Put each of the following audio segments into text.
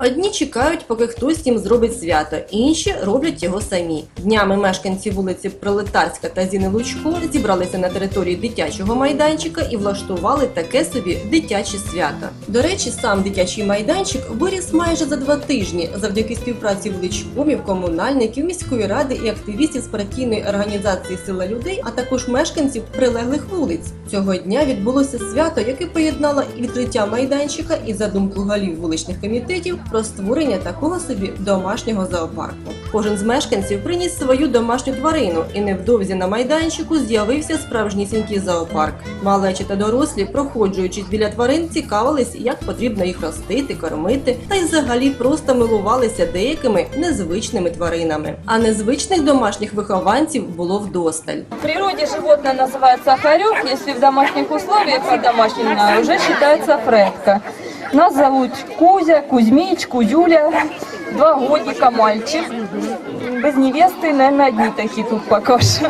Одні чекають, поки хтось їм зробить свято, інші роблять його самі. Днями мешканці вулиці Пролетарська та Зіни Лучко зібралися на території дитячого майданчика і влаштували таке собі дитяче свято. До речі, сам дитячий майданчик виріс майже за два тижні завдяки співпраці вличкомів, комунальників, міської ради і активістів з партійної організації Сила людей, а також мешканців прилеглих вулиць. Цього дня відбулося свято, яке поєднало відкриття майданчика і задумку голів вуличних комітетів про створення такого собі домашнього зоопарку. Кожен з мешканців приніс свою домашню тварину, і невдовзі на майданчику з'явився справжнісінький зоопарк. Малечі та дорослі, проходжуючись біля тварин, цікавились, як потрібно їх ростити, кормити, та й взагалі просто милувалися деякими незвичними тваринами. А незвичних домашніх вихованців було вдосталь. В природе животное называется хорек, если в домашних условиях и домашнее уже считается фредка. Нас зовут Кузя, Кузьмич, Кузюля, два годика мальчик. Без невесты, наверное, одни такие тут пока что.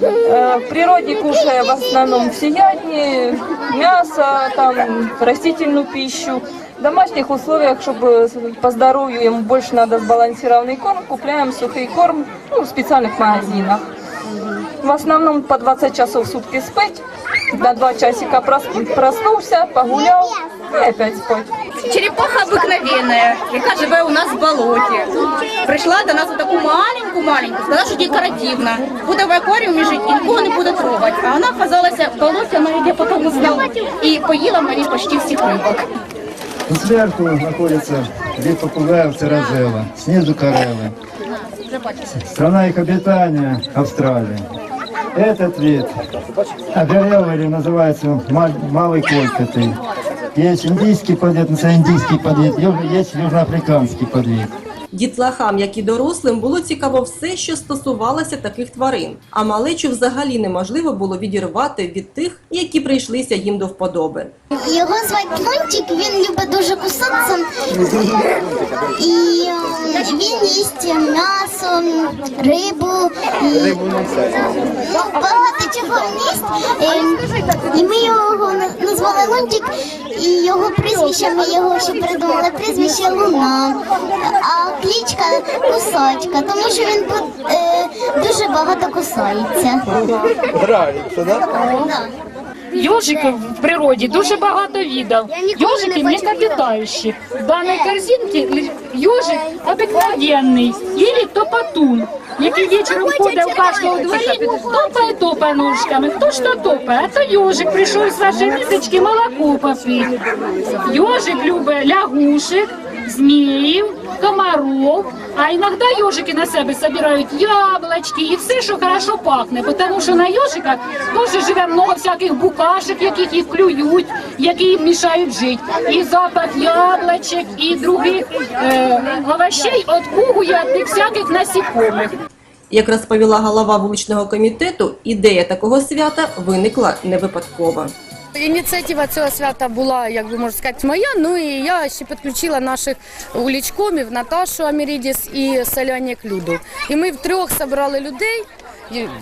Э, В природе кушая в основном всеядные, мясо, там, растительную пищу. В домашних условиях, чтобы по здоровью ему больше надо сбалансированный корм, купляем сухой корм ну, в специальных магазинах. В основном по 20 часов в сутки спать, на 2 часика прос- проснулся, погулял и опять спать. Черепаха обыкновенная, яка живе у нас в болоті. Прийшла до нас у таку маленьку-маленьку, сказала, що декоративна. Буде в акваріумі жити і нікого не буде трогати. А вона оказалася в болоті, вона я потім узнала. І поїла мені почти всіх рибок. Тут сверху находится вид попугаев церозела, снизу кореллы. Страна их обитания – Австралия. Этот вид огорелый называется ма- малый кольцатый. Есть индийский подвид, называется индийский подвид, ю- есть южноафриканский подвид. Дітлахам, як і дорослим, було цікаво все, що стосувалося таких тварин. А малечу взагалі неможливо було відірвати від тих, які прийшлися їм до вподоби. Його звати Лунтик, він любить дуже кусатися. І е, він їсть м'ясо, рибу. І, ну, багато чого він їсть. Е, І ми його назвали Лунтик, і його прізвище, ми його ще придумали прізвище Луна, а клічка Кусачка, тому що він е, дуже багато кусається. Да. Йожиків в природі дуже багато видів. Йожики млекопитающие. В даній корзинці йожик обикновенний, или топотун, який вечором ходить у кожного дворі, топає, топає ножками. Хто ж то топає? А то йожик прийшов з вашої мисочки молоко попити. Йожик любить лягушек, змеїв, комаров, а іноді йожики на себе собирають яблочки і все, що хорошо пахне, тому що на йожиках теж живе много всяких букашек, яких їх клюють, які їм мішають жити. І запах яблочок, і других е, овощей откугує від всяких насекомих. Як розповіла голова вуличного комітету, ідея такого свята виникла не випадково. Ініціатива цього свята була, як би можна сказати, моя. Ну і я ще підключила наших улічкомів Наташу Амірідіс і Селяні Клюду. І ми втрьох зібрали людей.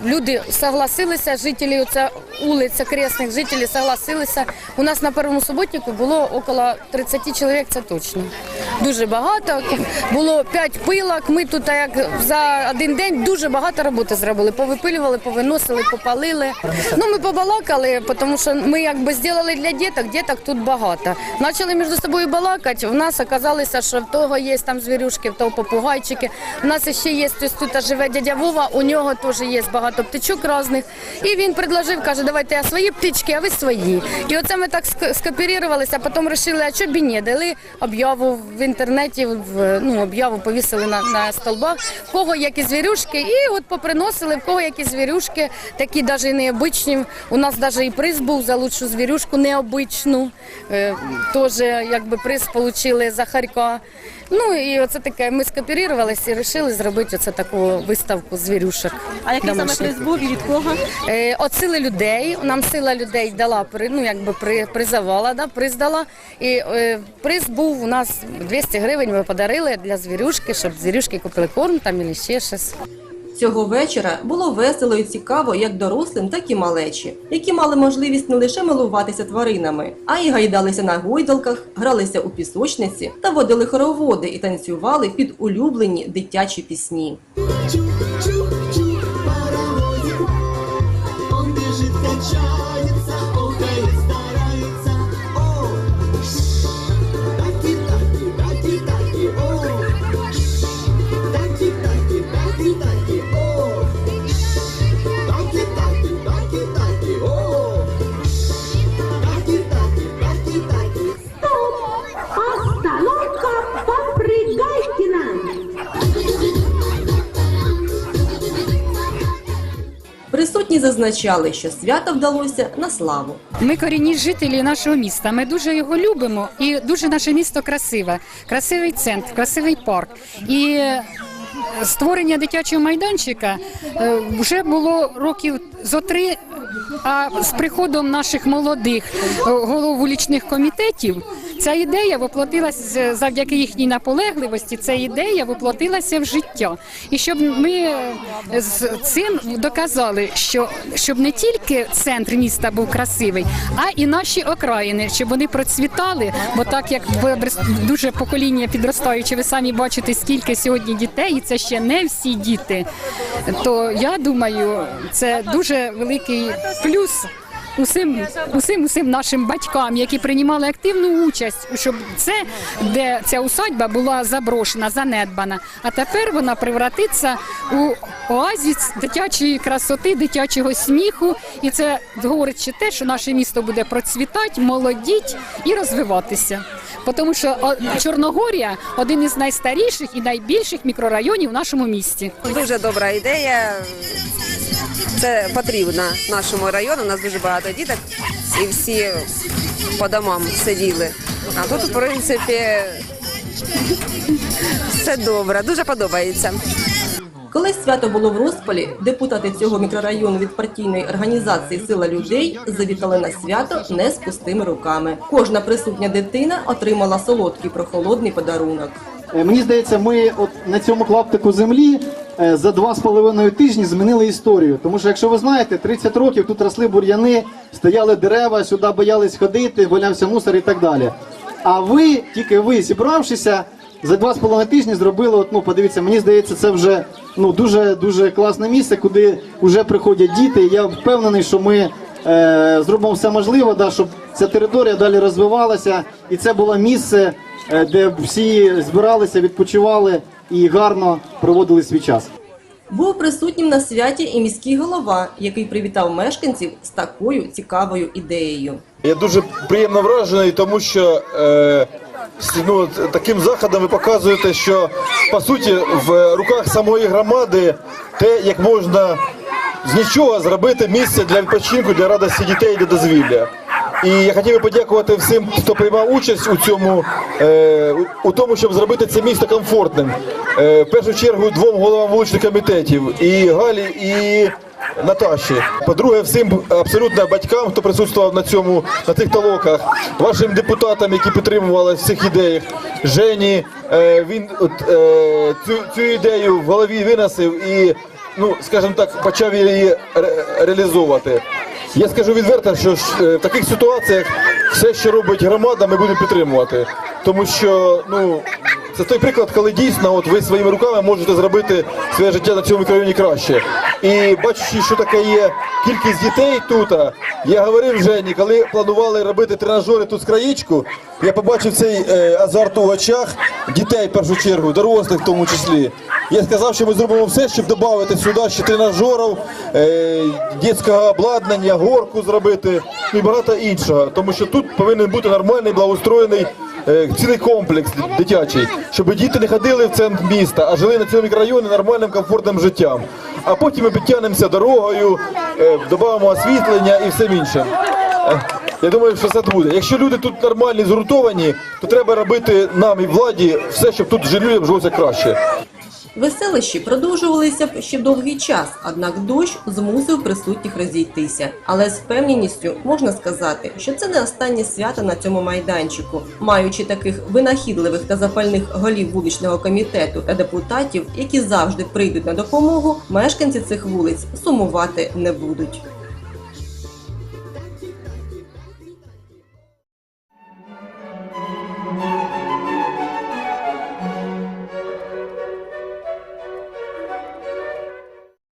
Люди согласилися, жителі оця вулиця кресних жителів согласилися. У нас на першому суботнику було около 30 чоловік, це точно. Дуже багато. Було 5 пилок. Ми тут як за один день дуже багато роботи зробили. Повипилювали, повиносили, попалили. Ну ми побалакали, тому що ми якби зробили для діток, діток тут багато. Почали між собою балакати. У нас оказалося, що в того є там звірюшки, в того попугайчики. У нас ще є тут живе дядя Вова, у нього теж є багато птичок різних. І він предложив, каже, давайте я свої птички, а ви свої. І оце ми так ск- а потім вирішили, а що б і ні, дали об'яву в інтернеті, в, ну, об'яву повісили на, на столбах, в кого які звірюшки, і от поприносили, в кого які звірюшки, такі навіть необичні. У нас навіть і приз був за лучшу звірюшку необичну. Е, Теж якби приз отримали за Харька. Ну і оце таке, ми скооперувалися і вирішили зробити оце таку виставку звірюшок. А який саме приз був і від кого? Е, От сили людей. Нам сила людей дала при- ну якби при призавала, да, приз дала. І е, приз був у нас 200 гривень. Ми подарили для звірюшки, щоб звірюшки купили корм там і ще щось. Цього вечора було весело і цікаво як дорослим, так і малечі, які мали можливість не лише милуватися тваринами, а й гайдалися на гойдалках, гралися у пісочниці та водили хороводи і танцювали під улюблені дитячі пісні. Присутні зазначали, що свято вдалося на славу. Ми корінні жителі нашого міста. Ми дуже його любимо, і дуже наше місто красиве. Красивий центр, красивий парк. І е, створення дитячого майданчика е, вже було років зо три. А з приходом наших молодих е, голов вуличних комітетів ця ідея воплотилася завдяки їхній наполегливості. Ця ідея воплотилася в життя. І щоб ми е, з цим доказали, що щоб не тільки центр міста був красивий, а і наші окраїни, щоб вони процвітали. Бо так як дуже покоління підростаюче, ви самі бачите, скільки сьогодні дітей, і це ще не всі діти. То я думаю, це дуже великий плюс. Усім, усім, усім нашим батькам, які приймали активну участь, щоб це, де ця усадьба була заброшена, занедбана. А тепер вона превратиться у оазіс дитячої красоти, дитячого сміху. І це говорить те, що наше місто буде процвітати, молодіть і розвиватися. Тому що Чорногорія один із найстаріших і найбільших мікрорайонів в нашому місті. Дуже добра ідея. Це потрібно нашому району. У нас дуже багато діток і всі по домам сиділи. А тут, в принципі, все добре, дуже подобається. Коли свято було в розпалі, депутати цього мікрорайону від партійної організації Сила людей завітали на свято не з пустими руками. Кожна присутня дитина отримала солодкий прохолодний подарунок. Е, Мені здається, ми от на цьому клаптику землі е, за два з половиною тижні змінили історію. Тому що, якщо ви знаєте, 30 років тут росли бур'яни, стояли дерева, сюди боялись ходити, валявся мусор і так далі. А ви, тільки ви, зібравшися, за два з половиною тижні зробили, от, ну, подивіться, мені здається, це вже ну, дуже, дуже класне місце, куди вже приходять діти. Я впевнений, що ми е, зробимо все можливе, да, щоб ця територія далі розвивалася, і це було місце, е, де всі збиралися, відпочивали і гарно проводили свій час. Був присутнім на святі і міський голова, який привітав мешканців з такою цікавою ідеєю. Я дуже приємно вражений, тому що е, ну, таким заходом ви показуєте, що по суті в руках самої громади те, як можна з нічого зробити місце для відпочинку, для радості дітей, для дозвілля. І я хотів би подякувати всім, хто приймав участь у цьому, е, у- тому, щоб зробити це місто комфортним. Е, в першу чергу двом головам вуличних комітетів і Галі, і Наташі. По-друге, всім абсолютно батькам, хто присутствував на цьому на цих толоках, вашим депутатам, які підтримували в цих ідеях. Жені е, він е, цю, цю ідею в голові виносив і, ну скажімо так, почав її ре- реалізовувати. Я скажу відверто, що е, в таких ситуаціях все, що робить громада, ми будемо підтримувати. Тому що ну це той приклад, коли дійсно от ви своїми руками можете зробити своє життя на цьому мікрорайоні краще. І бачачи, що таке є кількість дітей тут, я говорив Жені, коли планували робити тренажери тут з краєчку, я побачив цей е, азарт у очах дітей в першу чергу, дорослих в тому числі. Я сказав, що ми зробимо все, щоб додати сюди ще тренажерів, е, дитячого обладнання, горку зробити і багато іншого. Тому що тут повинен бути нормальний, благоустроєний цілий комплекс дитячий, щоб діти не ходили в центр міста, а жили на цьому мікрорайоні нормальним, комфортним життям. А потім ми підтягнемося дорогою, е, додамо освітлення і все іншим. Е, Я думаю, що це буде. Якщо люди тут нормальні, згуртовані, то треба робити нам і владі все, щоб тут людям жилося краще. Веселищі продовжувалися ще довгий час, однак дощ змусив присутніх розійтися. Але з впевненістю можна сказати, що це не останнє свято на цьому майданчику. Маючи таких винахідливих та запальних голів вуличного комітету та депутатів, які завжди прийдуть на допомогу, мешканці цих вулиць сумувати не будуть.